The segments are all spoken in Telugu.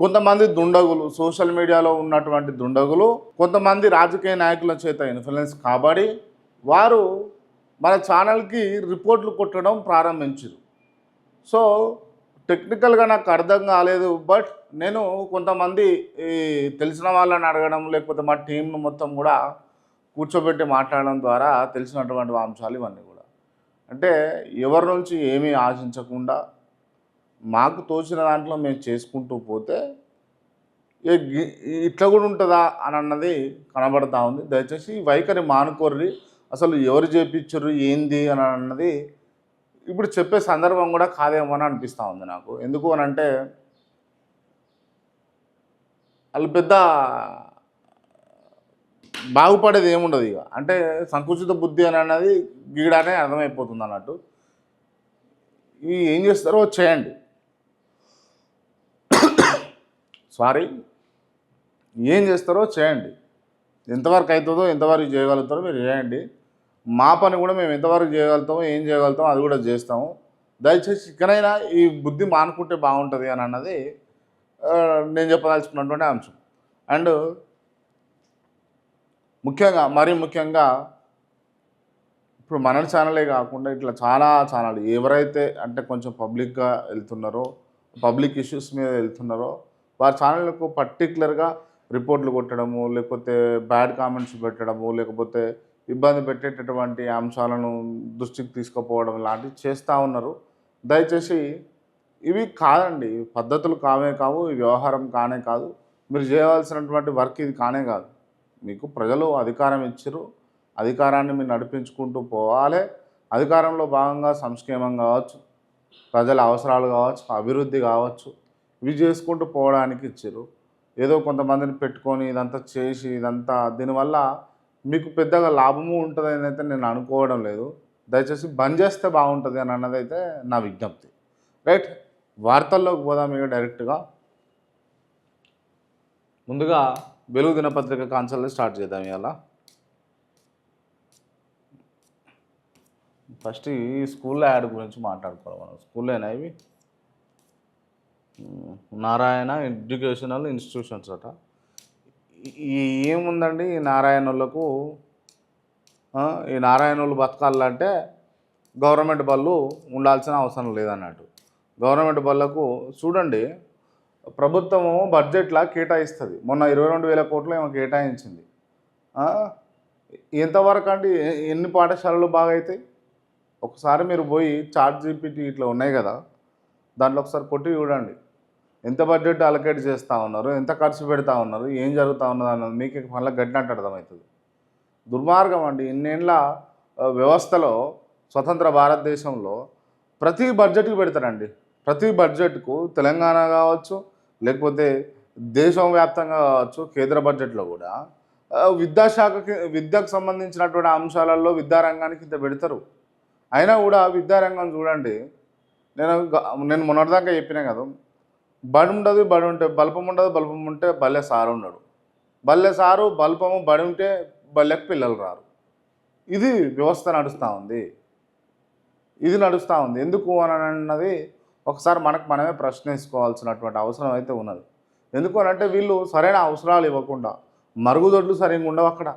కొంతమంది దుండగులు సోషల్ మీడియాలో ఉన్నటువంటి దుండగులు కొంతమంది రాజకీయ నాయకుల చేత ఇన్ఫ్లుయెన్స్ కాబడి వారు మన ఛానల్కి రిపోర్ట్లు కొట్టడం ప్రారంభించారు సో టెక్నికల్గా నాకు అర్థం కాలేదు బట్ నేను కొంతమంది ఈ తెలిసిన వాళ్ళని అడగడం లేకపోతే మా టీంను మొత్తం కూడా కూర్చోబెట్టి మాట్లాడడం ద్వారా తెలిసినటువంటి అంశాలు ఇవన్నీ కూడా. అంటే ఎవరి నుంచి ఏమీ ఆశించకుండా మాకు తోచిన దాంట్లో మేము చేసుకుంటూ పోతే ఏ గి- ఇట్లా కూడా ఉంటుందా అని అన్నది కనబడతా ఉంది. దయచేసి వైఖరి మానుకోర్రి. అసలు ఎవరు చేపించరు ఏంది అని అన్నది ఇప్పుడు చెప్పే సందర్భం కూడా కాదేమో అని అనిపిస్తూ ఉంది నాకు. ఎందుకు అని అంటే వాళ్ళు పెద్ద బాగుపడేది ఏముండదు ఇక. అంటే సంకుచిత బుద్ధి అని అన్నది గీడానే అర్థమైపోతుంది అన్నట్టు. ఇవి ఏం చేస్తారో చేయండి. సారీ. ఏం చేస్తారో చేయండి. ఎంతవరకు అవుతుందో ఎంతవరకు చేయగలుగుతారో మీరు చేయండి. మా పని కూడా మేము ఎంతవరకు చేయగలుగుతామో ఏం చేయగలుగుతామో అది కూడా చేస్తాము. దయచేసి ఇకనైనా ఈ బుద్ధి మానుకుంటే బాగుంటుంది అని అన్నది నేను చెప్పదలుచుకున్నటువంటి అంశం. అండ్ ముఖ్యంగా మరీ ముఖ్యంగా ఇప్పుడు మన ఛానలే కాకుండా ఇట్లా చాలా ఛానల్ ఎవరైతే అంటే కొంచెం పబ్లిక్గా వెళ్తున్నారో పబ్లిక్ ఇష్యూస్ మీద వెళ్తున్నారో వారి ఛానళ్ళకు పర్టికులర్గా రిపోర్ట్లు కొట్టడము లేకపోతే బ్యాడ్ కామెంట్స్ పెట్టడము లేకపోతే ఇబ్బంది పెట్టేటటువంటి అంశాలను దృష్టికి తీసుకుపోవడం లాంటివి చేస్తూ ఉన్నారు. దయచేసి ఇవి కాదండి పద్ధతులు కావే కావు ఈ వ్యవహారం కానే కాదు. మీరు చేయవలసినటువంటి వర్క్ ఇది కానే కాదు. మీకు ప్రజలు అధికారం ఇచ్చారు అధికారాన్ని మీరు నడిపించుకుంటూ పోవాలి. అధికారంలో భాగంగా సంక్షేమం కావచ్చు ప్రజల అవసరాలు కావచ్చు అభివృద్ధి కావచ్చు. ఇవి చేసుకుంటూ పోవడానికి ఇచ్చారు. ఏదో కొంతమందిని పెట్టుకొని ఇదంతా చేసి ఇదంతా దీనివల్ల మీకు పెద్దగా లాభము ఉంటుందని అయితే నేను అనుకోవడం లేదు. దయచేసి బంద్ చేస్తే బాగుంటుంది అని అన్నది అయితే నా విజ్ఞప్తి. రైట్ వార్తల్లోకి పోదాం ఇక డైరెక్ట్గా. ముందుగా వెలుగు దినపత్రిక కాన్సల్ని స్టార్ట్ చేద్దాం ఇవాళ. ఫస్ట్ ఈ స్కూల్లో యాడ్ గురించి మాట్లాడుకోవాలి మనం. స్కూల్లోనా ఇవి? నారాయణ ఎడ్యుకేషనల్ ఇన్స్టిట్యూషన్స్ అట. ఈ- ఏముందండి ఈ నారాయణలకు? ఈ నారాయణలు బతకాలంటే గవర్నమెంట్ బళ్ళు ఉండాల్సిన అవసరం లేదన్నట్టు. గవర్నమెంట్ బళ్ళకు చూడండి ప్రభుత్వము బడ్జెట్లా కేటాయిస్తుంది. మొన్న ఇరవై రెండు వేల కోట్లు ఏమో కేటాయించింది. ఎంతవరకు అండి ఎన్ని పాఠశాలలు బాగా అవుతాయి ఒకసారి మీరు పోయి చార్ట్ జీపీటీ ఇట్లా ఉన్నాయి కదా దాంట్లో ఒకసారి కొట్టి చూడండి. ఎంత బడ్జెట్ అలకేట్ చేస్తూ ఉన్నారు ఎంత ఖర్చు పెడతా ఉన్నారు ఏం జరుగుతూ ఉన్నది అన్నది మీకు మళ్ళీ గడ్డినట్టు అర్థమవుతుంది. దుర్మార్గం అండి. ఇన్నేళ్ళ వ్యవస్థలో స్వతంత్ర భారతదేశంలో ప్రతి బడ్జెట్కి పెడతారండి. ప్రతి బడ్జెట్కు తెలంగాణ కావచ్చు లేకపోతే దేశం వ్యాప్తంగా కావచ్చు కేంద్ర బడ్జెట్లో కూడా విద్యాశాఖకి విద్యకు సంబంధించినటువంటి అంశాలలో విద్యారంగానికి ఇంత పెడతారు. అయినా కూడా విద్యారంగం చూడండి నేను నేను మొన్నటిదాకా చెప్పినా కదా బడి ఉండదు బడి ఉంటే బల్పం ఉండదు బల్పం ఉంటే బల్లె సారు ఉండడు బల్లె సారు బల్పము బడి ఉంటే బల్లెకు పిల్లలు రారు. ఇది వ్యవస్థ నడుస్తూ ఉంది. ఇది నడుస్తూ ఉంది. ఎందుకు అని అన్నది ఒకసారి మనకు మనమే ప్రశ్నించుకోవాల్సినటువంటి అవసరం అయితే ఉన్నది. ఎందుకు అనంటే అంటే వీళ్ళు సరైన అవసరాలు ఇవ్వకుండా మరుగుదొడ్లు సరిగ్గా ఉండవు అక్కడ.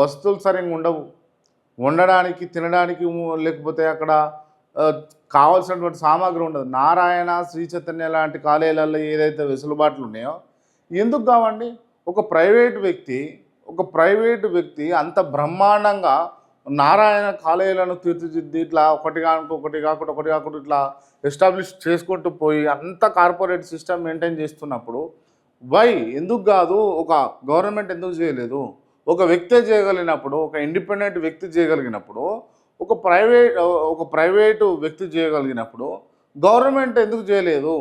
వస్తువులు సరిగ్గా ఉండవు. వండడానికి తినడానికి లేకపోతే అక్కడ కావాల్సినటువంటి సామాగ్రి ఉండదు. నారాయణ శ్రీ చైతన్య లాంటి కాలేజీలలో ఏదైతే వెసులుబాట్లు ఉన్నాయో ఎందుకు కావండి? ఒక ప్రైవేట్ వ్యక్తి ఒక ప్రైవేట్ వ్యక్తి అంత బ్రహ్మాండంగా నారాయణ కాలేజీలను తీర్చిదిద్ది ఇట్లా ఒకటి కాకుండా ఒకటి కాకుండా ఒకటి కాకుండా ఇట్లా ఎస్టాబ్లిష్ చేసుకుంటూ పోయి అంత కార్పొరేట్ సిస్టమ్ మెయింటైన్ చేస్తున్నప్పుడు వై ఎందుకు కాదు? ఒక గవర్నమెంట్ ఎందుకు చేయలేదు? ఒక వ్యక్తే చేయగలిగినప్పుడు ఒక ఇండిపెండెంట్ వ్యక్తి చేయగలిగినప్పుడు ఒక ప్రైవేట్ ఒక ప్రైవేటు వ్యక్తి చేయగలిగినప్పుడు గవర్నమెంట్ ఎందుకు చేయలేదు?